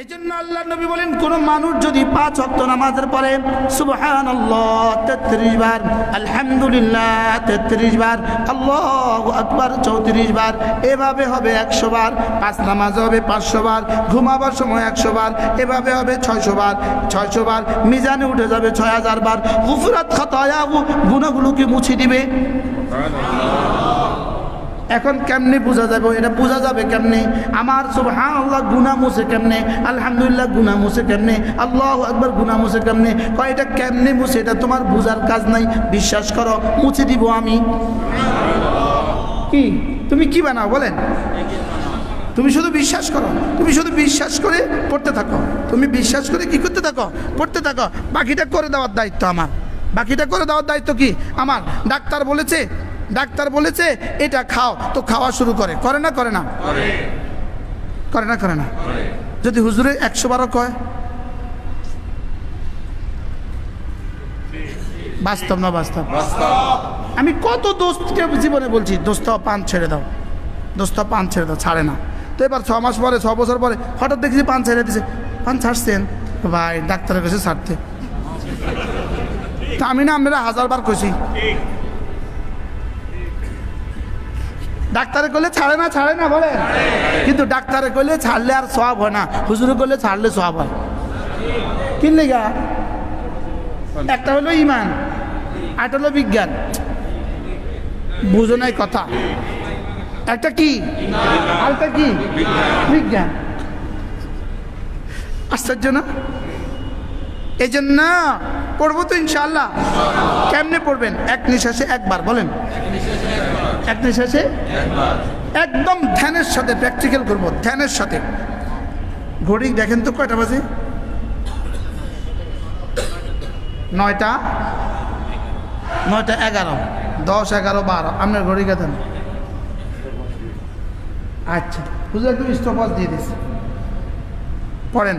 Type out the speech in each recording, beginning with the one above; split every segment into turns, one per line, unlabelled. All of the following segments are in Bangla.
এই জন্য আল্লাহ নবী বলেন, কোন মানুষ যদি পাঁচ অক্ত নামাজের পরে সুবহান তেত্রিশ বার, আলহামদুলিল্লাহ, তেত্রিশ বার, আল্লাহ আকবার, চৌত্রিশ বার, এভাবে হবে একশো বার, পাঁচ নামাজ হবে পাঁচশো বার, ঘুমাবার সময় একশো বার, এভাবে হবে ছয়শো বার ছয়শো বার, মিজানে উঠে যাবে ছয় হাজার বার, গুফরাত খতায়াহু, গুণগুলোকে মুছে দিবে। এখন কেমনে বোঝা যাবে? এটা বোঝা যাবে কেমনে? আমার সুবহান আল্লাহ গুনা মুছে কেমনে? আলহামদুলিল্লাহ গুনা মুছে কেমনে? আল্লাহ একবার গুনা মুছে কেমনে? কয়, এটা কেমনে মুছে? এটা তোমার বোঝার কাজ নাই। বিশ্বাস করো, মুছে দিব আমি। কি? তুমি কি বানাও? বলেন। তুমি শুধু বিশ্বাস করো। তুমি শুধু বিশ্বাস করে পড়তে থাকো। তুমি বিশ্বাস করে কি করতে থাকো? পড়তে থাকো। বাকিটা করে দেওয়ার দায়িত্ব আমার। বাকিটা করে দেওয়ার দায়িত্ব কি? আমার। ডাক্তার বলেছে ডাক্তার বলেছে এটা খাও। তো খাওয়া শুরু করে। করে না করে না? করে। না করে না? যদি হুজুরে একশো বারো কয়? বাস্তব না বাস্তব? আমি কত দোস্তকে জীবনে বলছি দোস্ত পান ছেড়ে দাও। দোস্ত পান ছেড়ে দাও। ছাড়ে না। তো এবার ছ মাস পরে ছ বছর পরে হঠাৎ দেখছি পান ছেড়ে দিছে। পান ছাড়ছেন? ভাই ডাক্তারের কাছে ছাড়তে। তা আমি না আমরা হাজার বার ডাক্তারে করলে ছাড়ে না ছাড়ে না বলে কিন্তু ডাক্তারে করলে ছাড়লে আর সব হয় না। হুজুরে করলে ছাড়লে সব হয়। কিনলে গা একটা হলো ইমান একটা হলো বিজ্ঞান। বুঝো নাই কথা। একটা কি? আরেকটা কি? বিজ্ঞান। আশ্চর্য না? এই জন্য পড়ব তো ইনশাল্লাহ কেমনে পড়বেন? এক নিঃশ্বাসে একবার, বলেন। এক নিঃশ্বাসে একদম ধ্যানের সাথে প্র্যাকটিক্যাল করব, ধ্যানের সাথে। ঘড়ি, দেখেন তো কয়টা বাজে? নয়টা? নয়টা এগারো। দশ, এগারো, বারো। আপনার ঘড়ি দেন। আচ্ছা বুঝলে একটু স্টপজ দিয়ে দিচ্ছি পড়েন।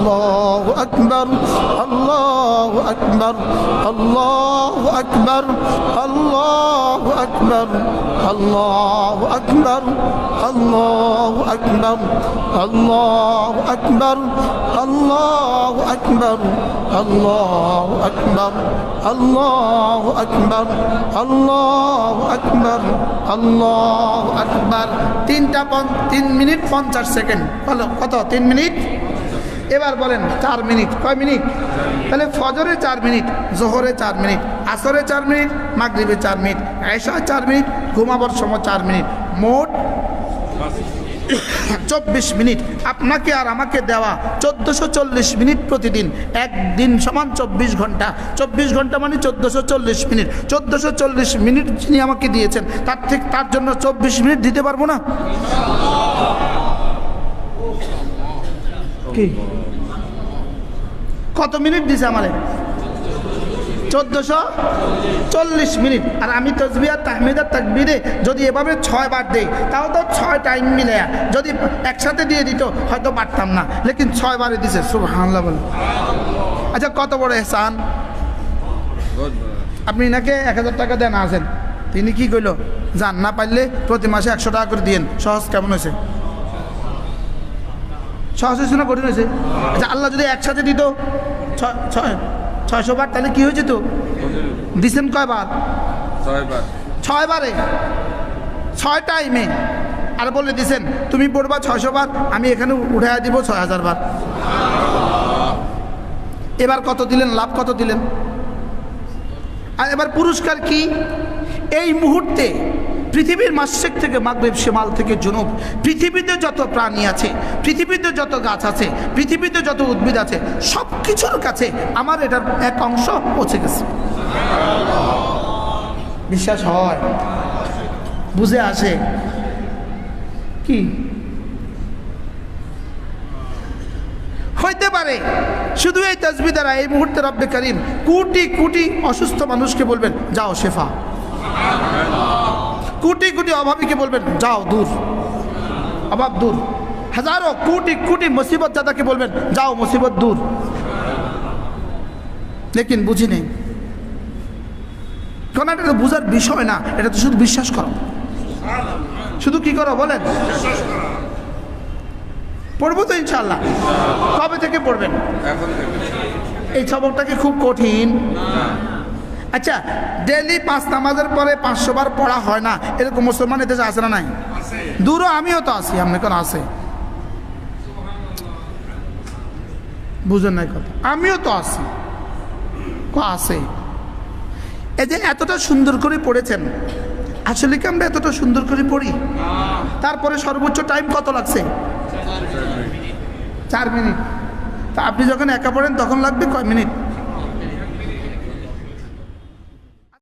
الله أكبر الله أكبر الله أكبر الله أكبر الله أكبر الله أكبر الله أكبر الله أكبر الله أكبر الله أكبر الله أكبر الله أكبر তিনটা পন- তিন মিনিট পঞ্চাশ সেকেন্ড বলো কত তিন মিনিট এবার বলেন চার মিনিট। কয় মিনিট? তাহলে ফজরে চার মিনিট, জোহরে চার মিনিট, আসরে চার মিনিট, মাগরিবে চার মিনিট এশা চার মিনিট, ঘুমাবার সময় চার মিনিট। মোট চব্বিশ মিনিট। আপনাকে আর আমাকে দেওয়া চোদ্দোশো চল্লিশ মিনিট প্রতিদিন। একদিন সমান চব্বিশ ঘণ্টা। চব্বিশ ঘণ্টা মানে চোদ্দোশো চল্লিশ মিনিট। চোদ্দোশো চল্লিশ মিনিট যিনি আমাকে দিয়েছেন, তার ঠিক তার জন্য চব্বিশ মিনিট দিতে পারব না? কি? কত মিনিট দিছে আমারে? চোদ্দোশো চল্লিশ মিনিট। আর আমি তসবিয়া তাহমিদার তাকবিরে যদি এভাবে ছয় বার দেই, তাও তো ছয় টাইম মিলে। যদি একসাথে দিয়ে দিত, হয়তো পারতাম না। লেকিন ছয় বারে দিছে, সুবহানাল্লাহ বলে। আচ্ছা কত বড় এহসান? আপনি নাকি এক হাজার টাকা দেন, আসেন। তিনি কি কইল? যান না পারলে প্রতি মাসে একশো টাকা করে দিয়েন। সহজ কেমন হয়েছে? সহজ হয়েছে না কঠিন হয়েছে। আচ্ছা আল্লাহ যদি একসাথে দিত ছয় ছয় ছয়শো বার তাহলে কি হয়েছে তো? দিছেন কয়বার? ছয় বারে ছয় টাইমে আর বলে দিছেন তুমি পড়বা ছয়শো বার আমি এখানে উঠে দিব ছয় হাজার বার। এবার কত দিলেন? লাভ কত দিলেন? আর এবার পুরস্কার কি? এই মুহূর্তে পৃথিবীর মাসেক থেকে মাগরেব সেমাল থেকে জুনুব, পৃথিবীতে যত প্রাণী আছে, পৃথিবীতে যত গাছ আছে, পৃথিবীতে যত উদ্ভিদ আছে সব কিছুর কাছে আমার এটার এক অংশ পৌঁছে গেছে। বিশ্বাস হয়? বুঝে আসে? কি? হইতে পারে। শুধু এই তসবি এই মুহূর্তে রব্বে করিম কোটি কোটি অসুস্থ মানুষকে বলবেন, যাও শেফা। কোটি কোটি অভাবীকে বলবেন যাও দূর। অভাব দূর। হাজারো কোটি কোটি মুসিবত দাদাকে বলবেন যাও মুসিবত দূর। লেকিন বুঝি নেই। কারণ এটা তো বোঝার বিষয় না এটা তো শুধু বিশ্বাস করো। শুধু কি করো বলেন? পড়ব তো ইনশাল্লাহ কবে থেকে পড়বেন? এই সবকটা কি খুব কঠিন। আচ্ছা ডেলি পাঁচ নামাজের পরে পাঁচশো বার পড়া হয় না? এরকম মুসলমান এদেশে আসে না নাই? দূরও আমিও তো আছি আপনি কোন আছে? বুঝেন নাই কথা। আমিও তো আছি। ক আছে? এই যে এতটা সুন্দর করে পড়েছেন আসলে কি আমরা এতটা সুন্দর করে পড়ি? তারপরে সর্বোচ্চ টাইম কত লাগছে? চার মিনিট। তা আপনি যখন একা পড়েন তখন লাগবে কয় মিনিট?